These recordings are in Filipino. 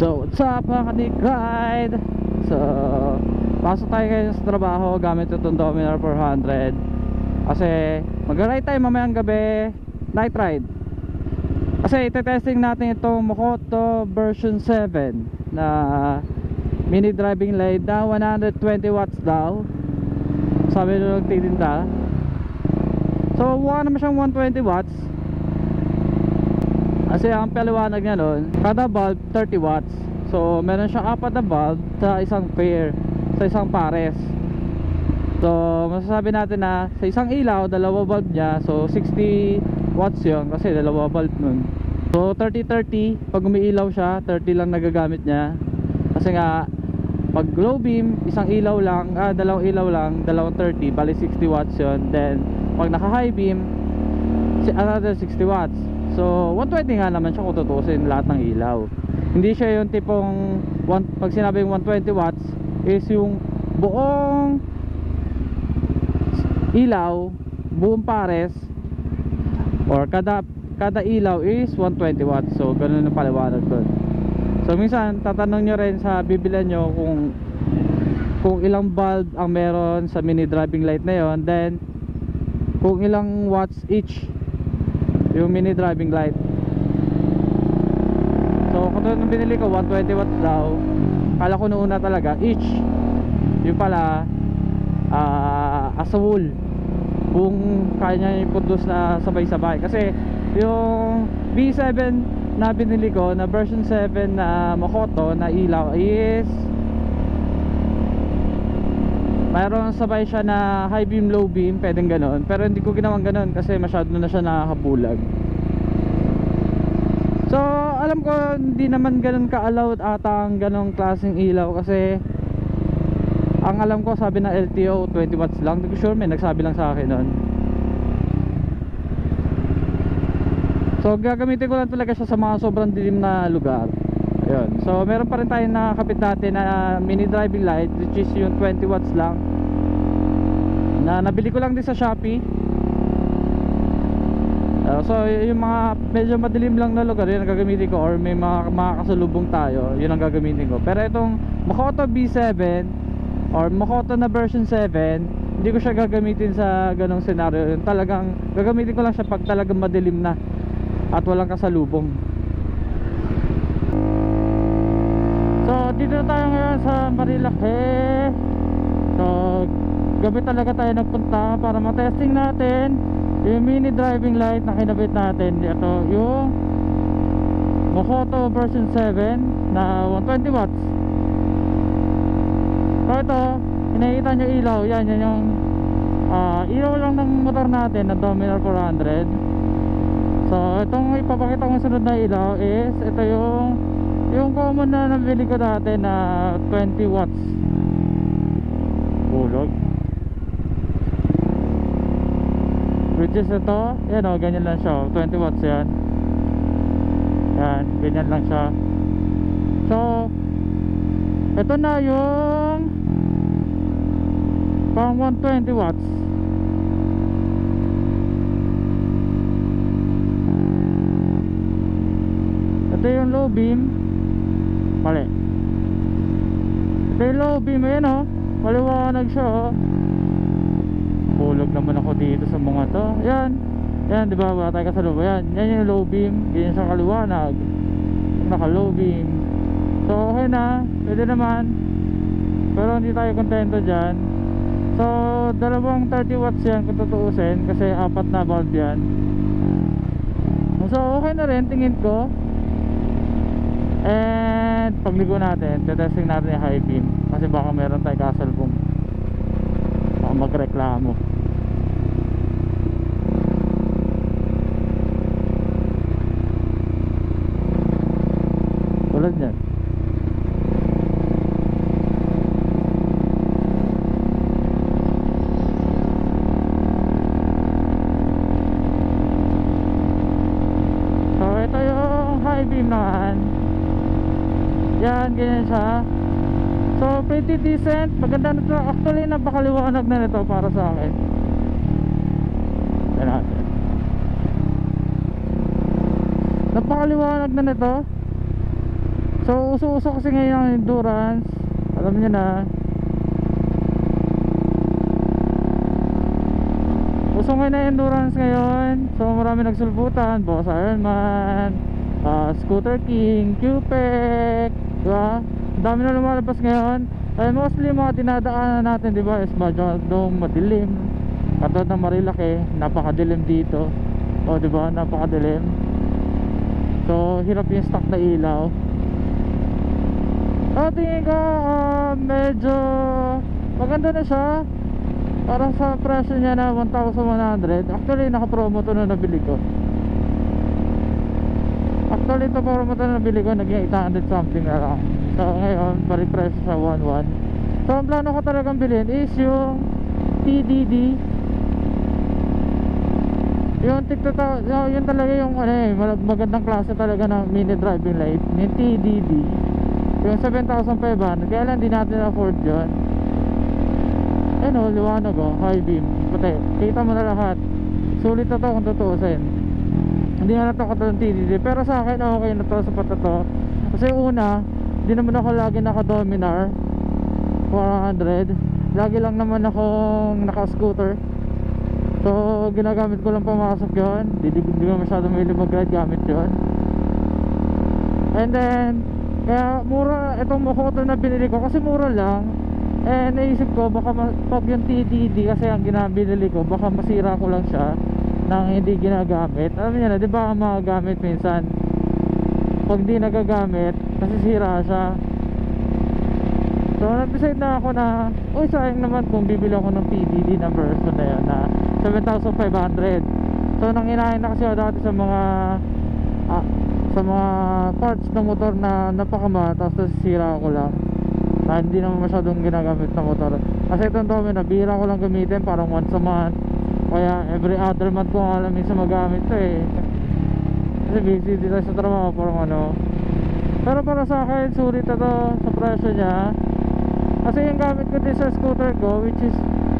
So, what's up mga kanik ride? So, pasok tayo ngayon sa trabaho gamit itong Dominar 400 Kasi, mag-ride tayo mamayang gabi Night ride. Kasi, ite-testing natin itong Mokoto version 7 Na mini driving light na 120 watts daw. Sabi nung nagtitinda. So, mukha naman siyang 120 watts kasi ang paliwanag niya nun, kada bulb 30 watts. So, meron siyang apat na bulb sa isang pair, sa isang pares. So, masasabi natin na sa isang ilaw, dalawa bulb niya. So, 60 watts yun kasi dalawa bulb nun. So, 30-30, pag umiilaw siya, 30 lang nagagamit niya. Kasi nga, pag low beam, isang ilaw lang, ah, dalawang ilaw lang, dalawang 30, bali 60 watts yun. Then, pag naka high beam, another 60 watts. So, 120 nga naman siya kung tutusin lahat ng ilaw. Hindi siya yung tipong one, pag sinabing 120 watts is yung buong ilaw, buong pares or kada kada ilaw is 120 watts. So, ganun ang paliwanag ko. So, minsan tatanong nyo rin sa bibilan nyo kung kung ilang bulb ang meron sa mini driving light na yon then kung ilang watts each yung mini driving light. So kung nung binili ko 120 watts daw. Kala ko noong una talaga each yung pala ah as a whole kung kaya niya i-produce na sabay-sabay. Kasi yung V7 na binili ko na version 7 na Makoto na ilaw is mayroon sabay siya na high beam low beam pwedeng ganon pero hindi ko ginawang ganon kasi masyado na siya nakakabulag so alam ko hindi naman ganon ka-allowed ata ang ganong klaseng ilaw kasi ang alam ko sabi ng LTO 20 watts lang. Hindi ko sure may nagsabi lang sa akin nun. So gagamitin ko lang talaga siya sa mga sobrang dilim na lugar Ayun. So meron pa rin tayong nakakapit natin na mini driving light which is yung 20 watts lang. Na nabili ko lang din sa Shopee. Uh, so yung mga medyo madilim lang na lugar yun ang gagamitin ko or may mga, mga kasalubong tayo yun ang gagamitin ko pero itong Makoto B7 or Makoto na version 7 hindi ko siya gagamitin sa ganong scenario yun talagang gagamitin ko lang siya pag talagang madilim na at walang kasalubong So dito tayo ngayon sa Marilake. So gabi talaga tayo nagpunta para matesting natin yung mini driving light na kinabit natin. Ito yung Mokoto version 7 na 120 watts. So ito Hinahita nyo ilaw. Yan yan yung ah, Ilaw lang ng motor natin na Dominar 400 So itong ipapakita kong sunod na ilaw is Ito yung yung common na nabili ko dati na 20 watts. Bulog. Which is ito Yan o, ganyan lang siya o, 20 watts yan. Yan, ganyan lang siya. So Ito na yung Pang 120 watts. Ito yung low beam Mali. Yung low beam Ayan o Maliwanag siya o Bulog naman ako dito sa mga to. Yan. Yan di ba? Ba tayo kasalubong Yan. Yan yung low beam Ganyan siya kaliwanag. Naka low beam So okay na. Pwede naman. Pero hindi tayo kontento dyan. So dalawang 30 watts yan Kung tutuusin Kasi apat na bulb yan. So okay na rin tingin ko And pagligo natin, tetesting natin yung high beam. Kasi baka meron tayo kasalbong. Baka magreklamo. Tulad yan so high beam naman yan, ganyan siya. So, pretty decent. Maganda na ito. Actually, napakaliwanag na nito para sa akin. Tignan natin. Napakaliwanag na nito. So, So uso-uso kasi ngayon ang endurance Alam niyo na Uso ngayon ang endurance ngayon So marami nagsulputan Boss Ironman uh, Scooter King Cupec Diba? Ang dami na lumalabas ngayon. Eh mostly mga dinadaanan natin diba Is masyadong madilim. Katulad ng Marilaki Napakadilim dito. O diba? Napakadilim. So hirap yung stock na ilaw. So tingin ko ah, medyo maganda na siya. Para sa presyo niya na 1,100 Actually naka-promo to na nabili ko Actually ito promo to na nabili ko naging 800 something na lang. So ngayon balik presyo sa 1,1 So ang plano ko talagang bilhin is yung TDD yung TikTok yun, yun talaga yung ano eh mag- magandang klase talaga ng mini driving light yung TDD yung 7,500 kaya lang di natin afford yun? Ayun o liwanag o high beam. Puti kita mo na lahat. Sulit na to kung tutuusin hindi na katulad ng TDD pero sa akin okay na to sapat na to. Kasi una di naman ako lagi naka Dominar 400 lagi lang naman akong naka scooter So ginagamit ko lang pumasok yon Di, di, di ko masyado may mag-ride gamit yon And then Kaya mura itong Mokoto na binili ko Kasi mura lang. Eh naisip ko baka pag yung TDD Kasi ang ginabili ko Baka masira ko lang siya Nang hindi ginagamit. Alam niyo na di ba ang mga gamit minsan Pag di nagagamit Nasisira siya. So nag-decide na ako na Uy sayang naman kung bibili ako ng PDD na version na yun na 7,500 So nang inahin na kasi ako dati sa mga ah, Sa mga parts ng motor na napakamahal Tapos nasisira ko lang. Na hindi naman masyadong ginagamit na motor. Kasi itong dome na bihira ko lang gamitin Parang once a month Kaya every other month ko alam minsan magamit to eh. Kasi busy dito sa trabaho parang ano. Pero para sa akin sulit na to sa presyo niya. Kasi yung gamit ko din sa scooter ko which is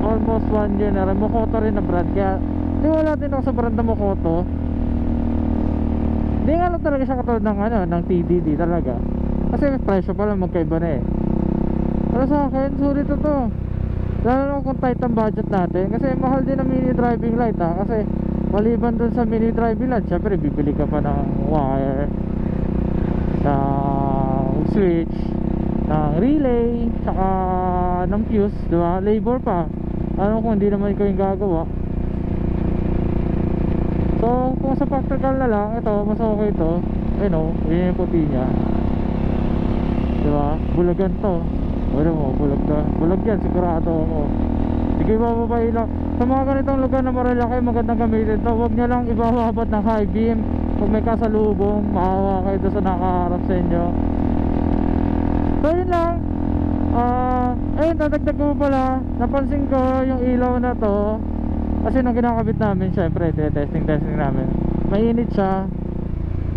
almost 1 year na rin. Mokoto rin na brand. Kaya di wala din ako sa brand na Mokoto. Di nga lang talaga siya katulad ng ano ng TDD talaga. Kasi presyo pa lang magkaiba na eh. Pero sa akin sulit na to lalo na kung tight ang budget natin. Kasi mahal din ang mini driving light ha kasi maliban dun sa mini driving light syempre bibili ka pa ng wire ng switch ng relay tsaka ng fuse di ba? Labor pa. Ano kung hindi naman ikaw yung gagawa. So kung sa practical na lang ito mas okay ito ayun o yun yung puti niya. Di ba? Bulagan to ano mo bulag na. Bulag yan sigurado ako. Sige bababay lang. Sa mga ganitong lugar na malalaki magandang gamitin to. Huwag nyo lang ibababad ng high beam. Kung may kasalubong maawa kayo doon sa nakaharap sa inyo. So yun lang. Ah ayun dadagdag ko pala. Napansin ko yung ilaw na to. Kasi nung kinakabit namin syempre testing testing namin. Mainit siya.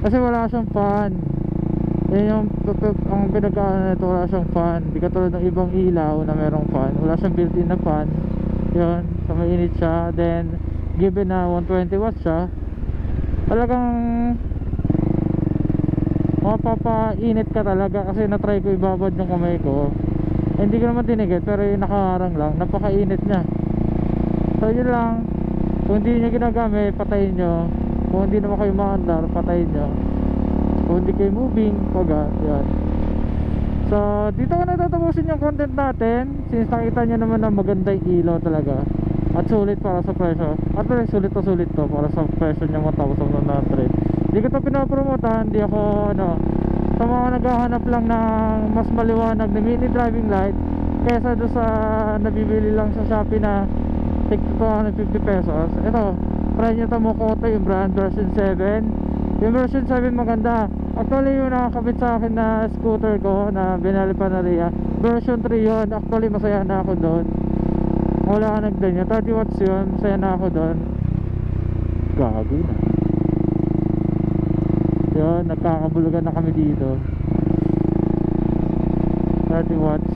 Kasi wala siyang fan yun yung ang pinagkaan nito wala siyang fan. Di katulad ng ibang ilaw na merong fan. Wala siyang built in na fan. Yun so mainit siya. Then given na 120 watts siya talagang mapapainit ka talaga kasi na-try ko ibabad yung kamay ko. Hindi ko naman tinigit pero yung nakaharang lang napakainit niya. So yun lang. Kung hindi nyo ginagamit patayin nyo kung hindi naman kayo maandar patayin nyo kung hindi kayo moving. Paga yan. So dito ko natatapusin yung content natin. Since nakita nyo naman na maganda yung ilaw talaga. At sulit para sa presyo. At sulit to sulit to para sa presyo niya 1,100 hindi ko to pinapromotahan hindi ako ano sa mga naghahanap lang ng mas maliwanag na mini driving light kesa doon sa nabibili lang sa Shopee na tig 250 pesos. Ito try nyo to Mokoto yung brand version 7 yung version 7 maganda. Actually yung nakakabit sa akin na scooter ko na binali pa na Ria version 3 yun. Actually masaya na ako doon. Wala ka nagdan yun 30 watts yun. Masaya na ako doon. Gago na. Yun nagkakabulugan na kami dito. 30 watts.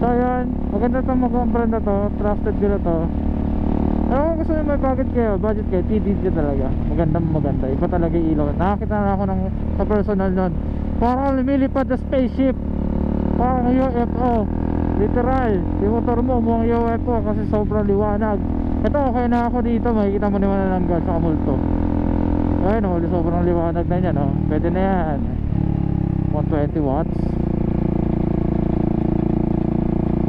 So yun. Maganda itong magandang brand na to. Trusted ko na to Kung gusto nyo may budget kayo, budget kayo, TDG talaga. Maganda maganda. Iba talaga yung ilaw. Nakakita na ako ng sa personal nun. Parang lumilipad na spaceship. Parang UFO. Literal. Yung motor mo, mukhang UFO kasi sobrang liwanag. Ito, okay na ako dito. Makikita mo naman na ng gas sa multo. Ayun, oh, sobrang liwanag na yan. Oh. Pwede na yan. 120 watts.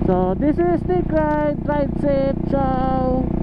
So, this is Nick Ride. Ride safe. Ciao.